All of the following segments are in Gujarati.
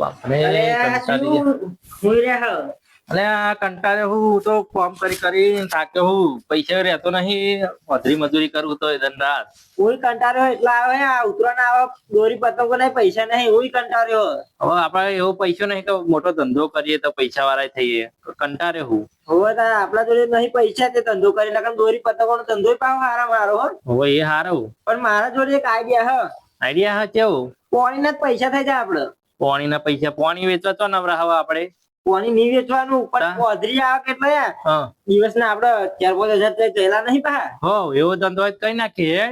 બાપરે કંટાળી? અલે આ કંટાળે હું તો કામ કરી કરી થાક્યો હું. પૈસા રહેતો નહીં. મજૂરી મજૂરી કરું તો ધંધા કોઈ કંટાળ્યો એટલે આવે. આ ઉતરાણ આવે. દોરી પતંગો નહીં પૈસા નહીં. હું કંટાળ્યો હવે આપડે એવો પૈસો નહીં તો મોટો ધંધો કરીએ તો પૈસા વાળા થઈએ કંટાળે હું. હવે આપણા જોડે નહીં પૈસા તે ધંધો કરી. લગન દોરી પતંગો નો ધંધો પાવ હારા મારો હો. હવે એ હારો. પણ મારા જોડે એક આઈડિયા હ. આઈડિયા હ કેવું? કોઈને જ પૈસા થઈ જાય આપડે. પાણીના પૈસા પાણી વેચવા તો નવરા હવે આપડે પોણી નહીં વેચવાનું ઉપર પણ પોધરી આવે કેટલા યાર હા. દિવસ ના આપડે ચાર પાંચ હજાર થયેલા નહીં પા હો એવો ધંધો કઈ નાખીએ?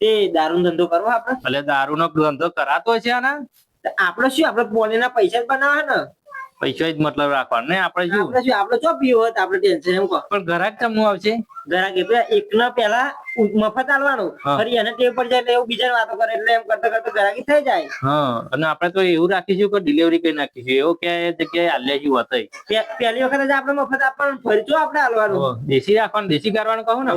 તે દારૂ ધંધો કરવો આપડે ભલે દારૂ નો ધંધો કરાતો છે ને તો આપડે શું આપડે પોણીના પૈસા જ બનાવે ને? પૈસા જ મતલબ રાખવાનો ને આપડે શું? આપડે શું આપડે ચો પીવો આપડે ટેન્શન એમ કહો. પણ ઘરાક ચમનું આવશે? ઘરાક એટલે એક ના પેલા મફત આલવાનું. ફરી એને ટેવ પડી જાય એટલે એવું બીજા વાતો કરે એટલે એમ કરતા કરતા ઘરાકી થઈ જાય. હા અને આપડે તો એવું રાખીશું કે ડિલિવરી કઈ નાખીશું. એવું કે જગ્યાએ આલ્યા જેવું હતા પહેલી વખત જ આપડે મફત આપવાનું ફરી ચો આપડે આલવાનું. દેશી રાખવાનું દેશી કરવાનું કહું ને?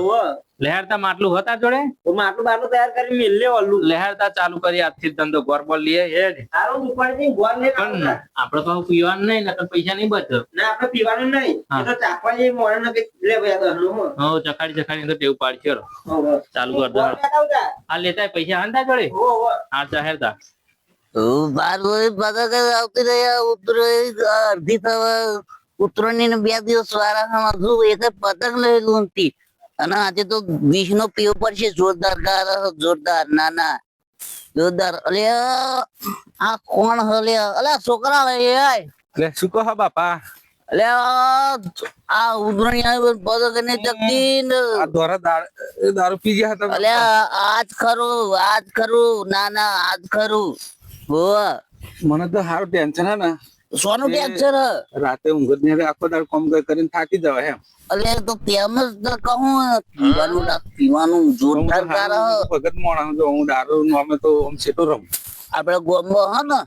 લહેરતા માટલું હતા જોડે? માટલું બાટલું તૈયાર કરી મેલ્લે ઓલું લહેરતા ચાલુ કરી આજથી ધંધો ગોર પર લઈએ જ. સારું ઉપાડી જઈને ગોળ પણ આપણે. આપડે કહું પીવાનું નહીં નકર પૈસા નહીં બચે. ના આપડે પીવાનું નહીં. તો ચાખવા જઈ મોડે નથી લે ભાઈ હો. ચખાડી ચખાડી તો ટેવ પાડશે. ચાલુ કરતા દો. લેતા આ લેતા પૈસા. આનતા જોડે? હોવે. આ જાહેરતા બાર વર્ષ પતંગ આવતી રહ્યા ઉત્તરાયણ અડધી થવા ઉત્તરાયણ ને બે દિવસ વારા સમજુ એક પતંગ લઈ લૂંટી અને આજે તો વીસ નો પીવો પડશે. જોરદાર ગાર જોરદાર ના ના જોરદાર. અલે આ કોણ હલે? અલે છોકરા લે શું કહો બાપા? અલે આ ને જગતી આ દોરા દારૂ પી ગયા હતા આજ ખરું આજ ખરું ના ના આજ ખરું. હોવા મને તો સારું ટેન્શન હે ને. સોનું ટેન્શન હ? રાતે ઊંઘ જ આખો દાડ કામ કરી કરીને થાકી જવાય એમ. અલે તો તેમ જ કહું પીવાનું પીવાનું જોરદાર ગાર ભગત માણસ છું. હું દારૂ નું અમે તો આમ સેટો રમ આપડે ગોમમાં હ ને.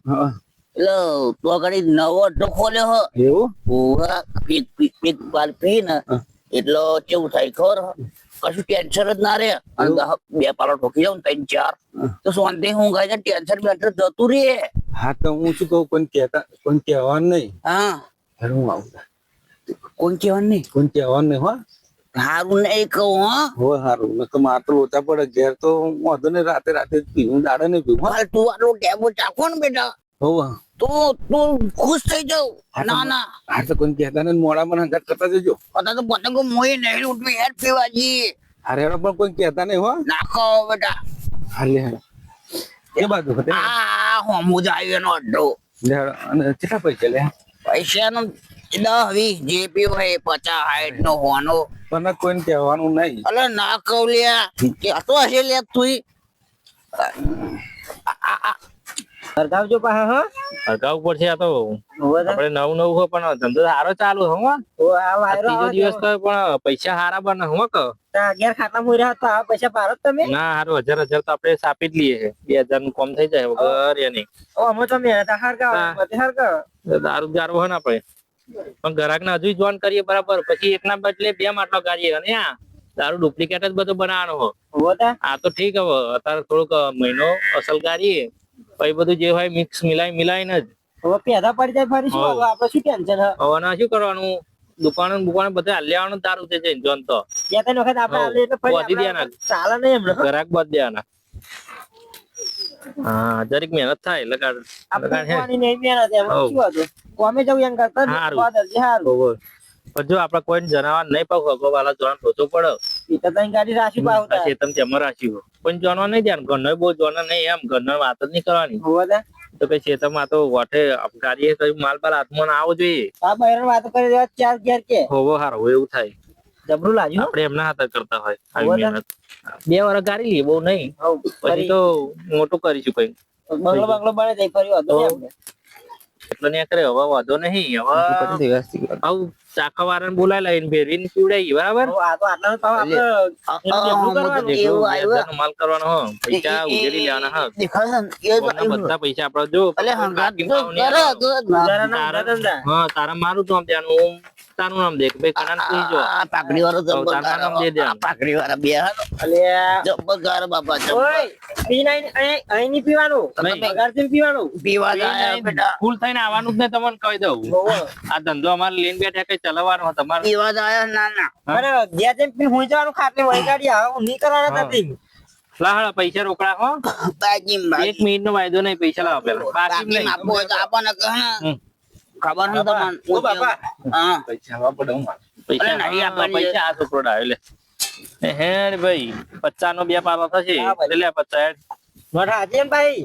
એટલે તો ઘડી નવો અડ્ડો ખોલ્યો હો. એવું? ઓવા પીક પીક પીક પાલ પી ને એટલો કેવું થાય ખબર હ? કશું ટેન્શન જ ના રે અને બે પાલો ઠોકી જાવ ત્રણ ચાર. તો શાંતિ હું ગાય ટેન્શન બેન્શન જતું રે હા તો હું શું કહું કોઈ કહેતા કોઈ કહેવાનું નહીં. હા. હું આવું કોણ કેવાનું નહીં. કોઈ કહેવાનું નહીં હો. હારું નહીં કહું હા. હો હારું. નકર માર તો લોચા પડે. ઘેર તો નહીં રાતે રાતે પીવું દાડે નહીં પીવું હો. તું આટલું ટેબો ચાખો ને બેટા. હો તું તું ખુશ થઈ જાવ. ના ના. હા તો કોઈ કહેતા નહીં મોડામાં હંગાત કરતા જજો. અત્યારે તો પતંગો મોઈ નહીં ઉઠવી હેર પીવા જઈએ હારે હારે પણ કોઈ કહેતા નહીં હો. નાખો બેટા. હાલે એ બાજુ હતે આ હોમુજ આવ્યો એનો અડ્ડો. અને કેટલા પૈસા લે? પૈસા નો દસ વીસ જે પી હોય પચાસ હાઈટ નો હોનો. પણ કોઈને કહેવાનું નહીં. અલે ના કહું લ્યા. કહેતો હશે લે તું. હરગાવજો જો હો. અગાઉ પડશે આ તો. આપડે નવું નવું હોય પણ ધંધો સારો ચાલુ હો આ આ વાયરો ત્રીજો દિવસ તો. પણ પૈસા સારા બને હો ક અગિયાર ખાતા મુઈ રહ્યા તો આ પૈસા પારો તમે. ના હારું હજાર હજાર તો આપણે સાપી જ લઈએ છે બે હજારનું કોમ થઈ જાય વગર એની ઓ અમે તો મહેનત હરગાવ હા. હરગાવ. દારૂ દારૂ હોય ને આપણે. પણ ગ્રાહક ને હજુ જોન કરીએ બરાબર. પછી એકના બદલે બે માટલો કાઢીએ અને આ દારૂ ડુપ્લિકેટ જ બધો બનાવવાનો હો. આ તો ઠીક હવે અત્યારે થોડુંક મહિનો અસલ કાઢીએ પછી બધું જે હોય મિક્સ મિલાઈ મિલાઈને જ. હવે પેદા પડી જાય ફરી શું આપણે શું ટેન્શન હવે ના શું કરવાનું? દુકાન દુકાન બધા હલ્યાવાનું તારું છે જઈને જોન તો. બે ત્રણ વખત આપણે હોવ. એટલે ફરી વધી દેવાના. ચાલે નહીં એમને. ગ્રાહક બાદ દેવાના હા જરીક મહેનત થાય એટલે આપણે હે. નહીં મહેનત એમ શું હતું? કોમે જવું એમ કરતા સારું. પણ જો આપડે કોઈ જણાવવા નહીં પાક વાલા જોવાનું ઓછો પડે. ઈ તો તઈ ગાડી રાશી પાવ આ ચેતન તેમાં રાખ્યું પણ જાણવા નહીં ધ્યાન ઘરનો બહુ જાણવા નહીં એમ ઘરનો વાત જ નહીં કરવાની. હોવે તો. તો કઈ ચેતનમાં તો વાઠે ગાડીએ કઈ માલ હાથમાં ના આવવો જોઈએ. આ બહેરણ વાતો કરી દેવા ચાર ઘેર કે. હોવો હારો એવું થાય. જબરું લાગ્યું? હો. આપણે એમના હાથે કરતા હોય આવી મહેનત. બે વર્ષ ગાડી લઈએ બહુ નહીં. પછી તો મોટું કરીશું કઈ બંગલો બંગલો બને ફરી વાંધો. એટલે ન્યા કરે હવે વાંધો નહીં હવે આવું ચાખા વાળાને બોલાય લઈને ભેરવીને પીવડાવી બરાબર માલ કરવાનો હો પૈસા ઉજેડી લેવાના હા. બધા પૈસા આપડે જો તારા મારું તો આમ નહીં કરે આવવાનો. તો જ ના. ગુજારાના તારા- ધંધા. હા તારા નામ દે કે ભાઈ કણાને પૂછી જો. આ પાકડી વાળો તો તારું નામ દે દે. પાકડી વાળા બે હાલો અલ્યા જબ્બર બાપા જબ્બર. ઓય પી નહીં અહીં નહીં પીવાનું. તમે બગારથી પીવાનું. પીવા જાય બેટા. ફૂલ થઈને આવવાનું જ ને તમને કહી દઉં. આ ધંધો અમારે લઈને બેઠા કઈ ચલાવવાનો તમારે. પીવા જાય ના ના. અરે ઘેર જઈને પી હું જવાનું ખાટલી વળી કાઢી આવો નહીં કરવાના હા. નથી પૈસા રોકડા હો. બાજી. એક મિનિટ નો વાયદો નહીં પૈસા લાવો પેલા બાકી આપો તો આપો ને. ખબર છે તમને ઓ બાપા. હા. પૈસા આપવા પડે હું પૈસા નહીં હા, પૈસા આ છોકરો ડાયો લે એ હેડ ભાઈ પચાસ નો બે પાલો થશે. લે હેડ. ભાઈ.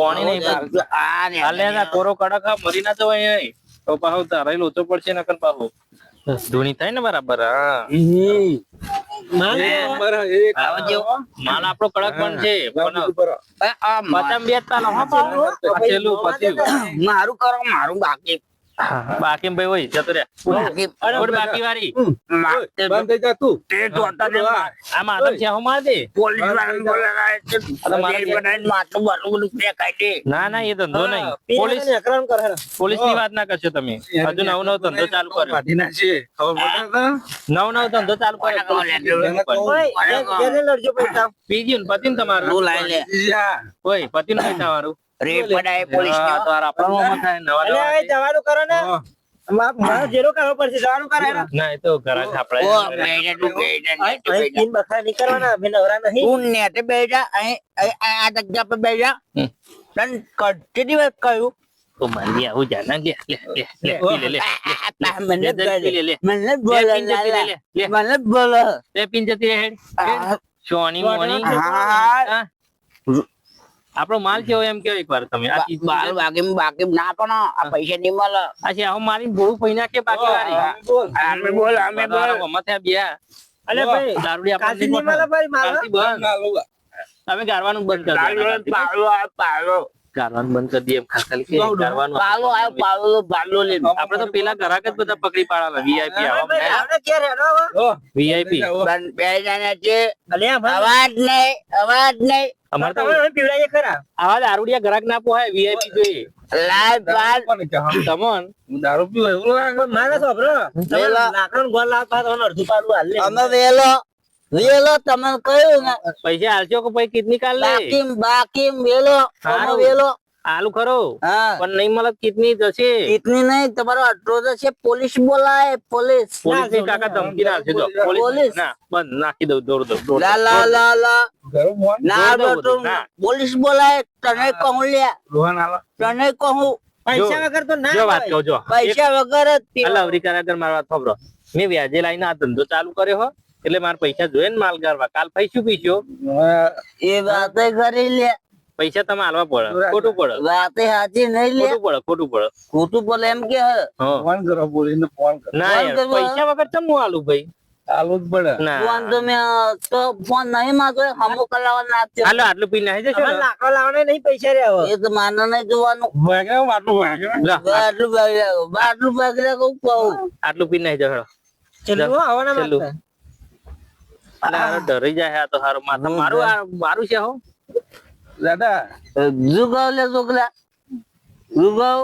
ઓણી નહીં આ ને કોરો કડક મરી ના જવાય અહીં. તો પાછો તારે લોચો પડશે નકર પાછો. ધૂણી થાય ને બરાબર હા. માલ આપણો કડક પણ છે મારું કરો મારું બાકી. બાકી ભાઈ હોય જતો રે બાકી ઓડ બાકી વાળી બંધ થઈ જા તું. તે તો મા- આ માધવ છે હું માર દે પોલીસ વાળાને બોલાવાય છે. બનાવીને માટલું બાટલું બધું ફેંકાય દે. ના ના એ ધંધો નહીં. પોલીસ એને અકરામ કરે પોલીસની વાત ના કરશો તમે. હજુ નવો નવ ધંધો ચાલુ કર્યો. કાઢી નાખશે. ખબર પડે ને? નવો નવો ધંધો ચાલુ ઘેર- લડજો પૈસા. પીજી પતિ ને તમારું. લાઈ લે. ઓય પતિ નું પૈસા વાળું. પોલીસ તો થાય નવા નવા જવાનું કરો ને. હા. જેરો કરવો પડશે જવાનું કરે ના. એ તો ઘરાક ઓ આપડે તું બેજા નેટે અહીં બેજા. નહીં કરવાના અમે નવરા નહીં. તું આ જગ્યા પર હમ. તને દિવસ કહ્યું. તો મારી આવું જા ના લે લે લે લે મને. મને બોલો જતી લે, લે. મને બોલો. લે પિન જતી હેડ સોની મોની. હા. આપણો માલ કેવો એમ કેવો એકવાર તમે? આ ચીજ બાર બાકી બાકી ના પણ આ પૈસા નહીં મળે. પછી હું મારી ભોળું પૈના કે બાકી વાળી? બોલ. અમે બોલ અમે બોલ. થયા બે. અલે ભાઈ દારૂડી આપણને કાશી નહીં મળે ભાઈ મારો બંધ. તમે ગારવાનું બંધ કરી પાલો દો ગારવાનું બંધ કરી દઈએ ખાસ ખાલી કે ગારવાનું પાલો આયો પાલો પાલો લે આપણે તો પેલા ગ્રાહક જ બધા પકડી પાડાલા વીઆઈપી આવા આપણે હેડો ઓ, વીઆઈપી બે જણા છે અવાજ નહીં અવાજ નહીં. અમારે તો પીવડાય ખરા? આવા દારૂડિયા ગ્રાહક ના પોહાય વીઆઈપી જોઈએ. લાઈવ? હા. તમોન હું દારૂ પીવું એવું લાગે? પણ મારે સાંભળો તમે પેલા- લાકડાનું ગોળ લાવતા તમને અડધું પાલું હાલ લે. અમે વેલો. વેલો તમે કહ્યું ને. પૈસા હાલશો કે પછી કિડની કાલ લે બાકી બાકી વેલો અમે વેલો. આલુ ખરો. હા. પણ નહીં મળે કિડની જશે કિડની નહીં તમારો અડધો જશે પોલીસ બોલાય પોલીસ. પોલીસની કાકા ધમકી ના જો પોલીસ. ના બંધ. નાખી દઉં દોડ દઉં લા લા લા લા. ના બેટો પોલીસ બોલાય તને કહું લે. રોહન આલો. તને કહું. પૈસા વગર તો ના જો વાત કહો જો. પૈસા વગર જ પીવા. અલા અવરી કરાગર માર વાત ખબરો. મેં વ્યાજે લાઈને આ ધંધો ચાલુ કર્યો હો. એટલે મારે પૈસા જોઈએ ને માલ કરવા કાલ પૈસું પીસ્યો હા. એ વાતે કરી લે. પૈસા તમે હાલવા પડે. ખોટું પડે. વાતે સાચી નહીં લે. ખોટું પડે ખોટું પડે. ખોટું પડે એમ કે હે. ફોન કરો બોલીને ફોન કરો. ના? પૈસા વગર ચમ હું હાલું ભાઈ? ચાલુ જ પડે. ના. ફોન તો મેં તો ફોન નહીં માગો હમો કલાવા નાખજો હાલો આટલું પી નાખી જશો લાખો લાવને નહીં પૈસા રે હવે. એ તો માનો નહીં જોવાનું. વાગે આટલું વાગે. આટલું બાટલું આટલું બગડ્યા કહું. આટલું પી નાખી જશો. હો, આવવાના ડરી જાય આ તો હારું. માથા મારું મારું છે હો. દાદા. જુગાવ લે છોકરા. જુગાવ.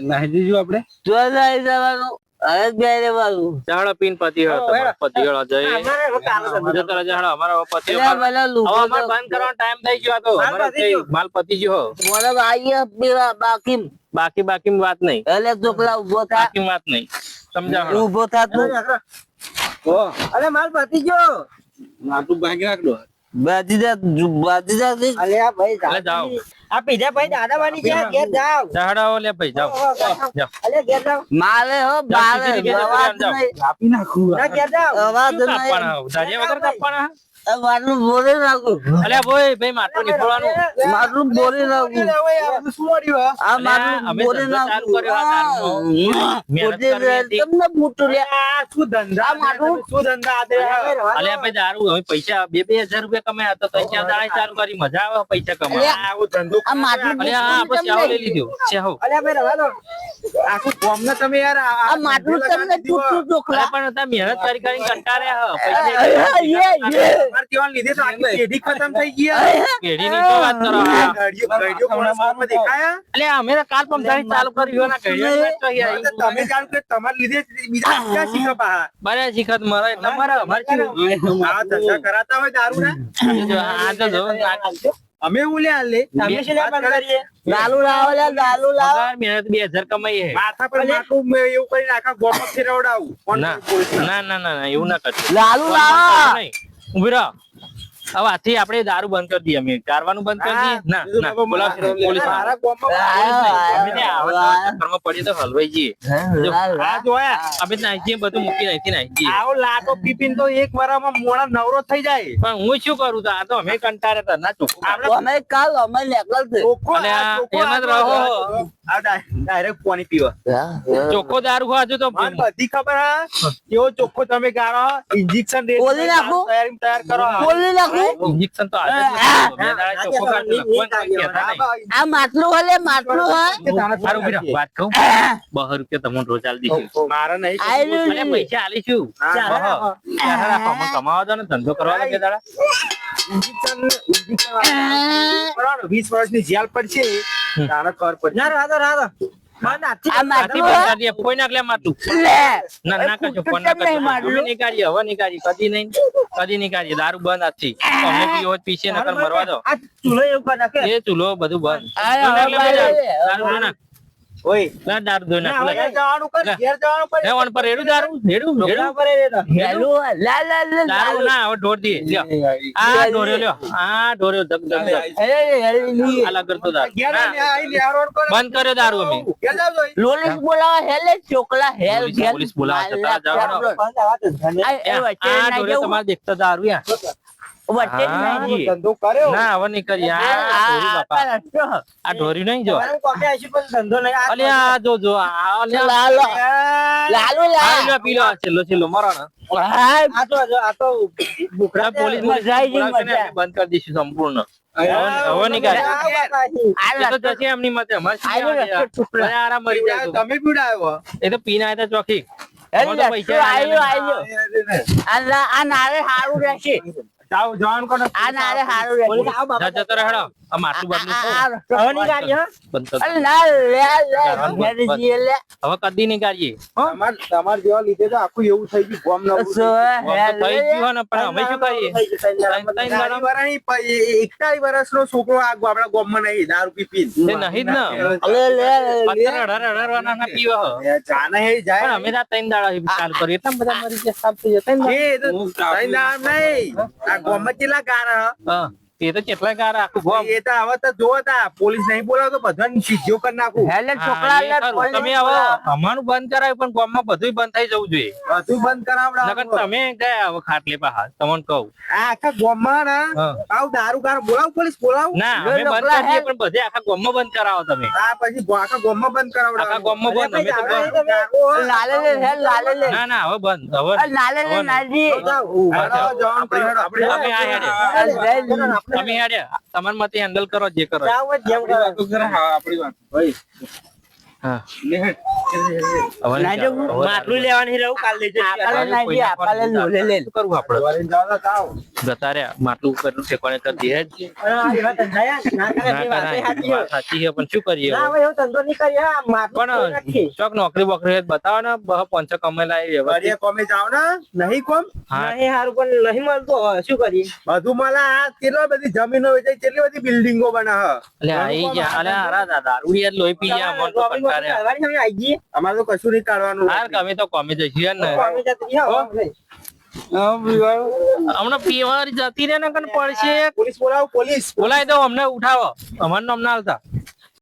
નાહી જઈશું આપણે જવાનું હવે બે રહેવાનું ચાલો પીન પતિ પતિ હળો જય અમારે. જતો પતિ અમારો- પેલા હવે લુગડો અમારે બંધ કરવાનો ટાઈમ થઈ ગયો તો માલ અમારે ગયો. માલ પતી ગયો હો. મને આઈએ બાકી બાકી બાકી વાત નહીં. એટલે છોકરા ઊભો થા. બાકી વાત નહીં. સમજાવ ઊભો થા અલે માલ પતી ગયો. નાટું ભાગી નાખડો બાજી જા બાજી જા અલે આ ભાઈ જા જાઓ. આ પીધા ભાઈ દાદા વાની છે ઘેર જાવ ચહડાઓ લે ભાઈ જાઓ. જાઓ. અલે ઘેર જાઓ. માલે હો સીધી અવાજ જાઓ. નહીં. કાપી નાખું. ના ઘેર જાઓ. અવાજ નહીં. કાપવાના દાજે વગર કાપવાના? મારું બોલી નાખું. અલ્યા બોય ભાઈ માટલું નીકળવાનું. મારું બોલી નાખું. આ મારું અમે બોલી ધંધો ચાલુ કર્યો આ તારનો. મહેનત પોતે કરવી હતી. તમને ફૂટું લે શું ધંધા આ શું ધંધા આ ભાઈ દારૂ હવે પૈસા બે બે હજાર રૂપિયા કમાયા તો પૈસા દાડા ચાલુ કરી મજા આવે પૈસા કમાવા. આવું ધંધો આ માટલું હા આપણે ચાવ લઈ લીધો. ચાવ અલ્યા ભાઈ રવા દો. આખું ગામને તમે યાર આ- માટલું તમને ચોખલા પણ તમે મહેનત કરી કરીને કંટાળ્યા હો. પૈસા કહેવાને લીધે તો આખી પેઢી ખતમ થઈ ગઈ. પેઢીની તો વાત કરો. ગાડીઓ ગાડીઓ કોના સામે દેખાયા? એટલે અમે તો કાલ પંચાયત ચાલુ કર્યો ના અહીંયા તમે જાણ કે તમાર લીધે બીજા ક્યાં શીખો પાહા બરે શીખત મારે તમારે અમાર શું? આ ધંધા કરાતા હોય દારૂ ના આ તો જો આ અમે એવું લે લે. અમે શું લે કરીએ? લાલુ લાવો લે લાલુ લાવો. પગાર મહેનત બે હજાર કમાઈએ. માથા પર માથું મે એવું કરીને આખા ગોમ ફેરવડાવું. ના? ના ના ના એવું ના કરજો લાલુ લાવો. ઊભી હવે આથી આપણે દારૂ બંધ કરી દઈએ અમે. કારવાનું બંધ કરી દઈએ? ના ના. બોલાવશે પોલીસ ઘરમાં પડીએ તો હલવાઈ જઈએ આ જોયા અમે નાખીએ બધું મૂકી નાખી નાખીએ. આવો લાટો પીપીન તો એક વારમાં મોડા નવરો થઈ જાય. પણ હું શું કરું તો આ તો અમે કંટાળે તો ના ચોખ્ખું અમે કાલ અમે આ ચોખ્ખો એમ જ રહો. ડાયરેક્ટ પાણી પીવા. ચોખ્ખો દારૂ ખાજો તો બધી ખબર હા? કેવો ચોખ્ખો તમે ગાળો ઇન્જેક્શન રેટ બોલી નાખું? તૈયાર કરો બોલી નાખું? ઇન્જેક્શન તો. આ માટલું હલે માટલું હે? હારું ઊભી રહો. વાત કહું? બહાર રૂપિયા તમને રોજ આલી દઈશું. મારે નહીં પૈસા આલીશું. કમાવા દો ને ધંધો કરવા લાગે દાડા? ઇન્જેક્શન ઇન્જેક્શન કરવાનું. વીસ વર્ષની જેલ પડશે તારે કર પડશે ના રાધા રાધા. દારૂ બંધ આથી અમે પીવો નકર મરવા દો. આ ચૂલો એવું એ ચૂલો બધું બંધ. ઓય. લે દારૂ ધોઈ ના, હવે જવાનું કર ઘેર જવાનું કર લે, પર રેડું દારૂ રેડું ઢોકળા પર એ રહેતા. લા લા લા દારૂ ના હવે ઢોર દઈએ લ્યો. આ ઢોર્યો લ્યો. આ ઢોર્યો ધક ધક ધક. અરે, અરે, લી. દારૂ. ઘેર ના, આઈને આ નેહારોડ બંધ કર્યો દારૂ અમે. ઘેર જાવ જોઈ. લોલીસ બોલાવો હેલે ચોકલા હેલ પોલીસ- હેલ. પોલીસ બોલાવો આ ઢોર્યો તમારે દેખતા દારૂ યા. વચ્ચે જ ના જઈએ. ધંધો કર્યો ના હવે નહીં કરી આ આ- ઢોરી આ બાપા આ રસ્તો. આ ઢોરી નહીં જો મારે કોકે આવીશું પણ ધંધો નહીં. આ અલે આ જો જો આ અલે આ લાલો યાર. આ લાલ લ્યો પી આ છેલ્લો છેલ્લો મારો ને આ તો જો આ તો આ પોલીસ મજા આઈ ગઈ, મજા. બંધ કરી દઈશું સંપૂર્ણ હવે હવે નહીં કરે. આ વાત આખી. આ એ તો રસ્તો જશે એમની મતે અમારે શું આયલો લેવા રસ્તો દેવા? અરે આરા મરી જાય તું. તમે પીવડાવ્યો. એ તો પીને અમારે રસ્તો પૈસા આલ્યા આ નારે હારું રહેશે જાઓ, જવાનું કોણ આ નારે હારું રહેશે જા જતો રહે હેડો. આ બાટલું આ- શું? આ રસ્તો હવે નહીં હા? બંધ કરી અરે ના લે લે બંધ, ઘેર જઈએ લે. હવે કદી નહીં કાઢીએ તમાર તમાર જેવા લીધે તો આખું એવું થઈ ગયું ગોમ થઈ ગયું. આમ ને પણ અમે શું કરીએ? થઈ છોકરો આ આપણા ગામમાં નહીં દારૂ પી પી. નહીં જ ને. લે લે અઢાર અઢાર વાના ના પીવો હો. જાને હે જાય. અમે ત્રણ દાડા ચાલુ કર્યું એટલા બધા મરી ગયા સાફ થઈ ત્રણ દાડા. નહીં. આ ગામમાં કેટલા કાર હા તે કેટલા કાર આખું ગોમ. એ તો હવે તો જોવો તા પોલીસ નહીં બોલાવતો બધાને સીધો કરી નાખું. હેલે છોકરા એ તમે હવે અમારું બંધ કરાવ્યું પણ ગામમાં બધું બંધ થઈ જવું જોઈએ. બધું બંધ નકર તમે ગયા હવે ખાટલે પાહા તમને કહું. આ આખા ગામમાં ને. આવ દારૂ કાર બોલાવ પોલીસ બોલાવ. ના અમે બંધ કરીએ પણ બધે આખા ગામમાં બંધ કરાવો તમે. આ પછી આખા ગામમાં બંધ કરાવડા આખા ગામમાં બંધ, અમે તો બંધ. લાલે લે હે લાલે લે. ના ના હવે બંધ હવે લાલે લે નાજી. આપણે. આપણે અમે આ હેડે. તમે આડ્યા તમારા મતે હેન્ડલ કરો જે કરો આપણી વાતે કરાય. ચોક નોકરી બોકરી બતાવો ને બહ પંચો કમેલા એ કોમે જાઓ ને, નહીં કોમ? હારું પણ નહીં મળતું શું કરીએ? બધું મળે, આ કેટલી બધી જમીનો વેચાઈ, કેટલી બધી બિલ્ડિંગો બને હ. એટલે આઈ ગયા અલે હારા દાદા દારૂ યાર લોહી પી ગયા તો જઈએ. અમારે તો કશું નહીં કાઢવાનું. હાર અમે તો કોમી જઈશું યાર ને. હમણાં પીવા જતી રહે ને કન પડશે. પોલીસ બોલાવો પોલીસ. બોલાય દો અમને ઉઠાવો. અમારે અમને ના આવતા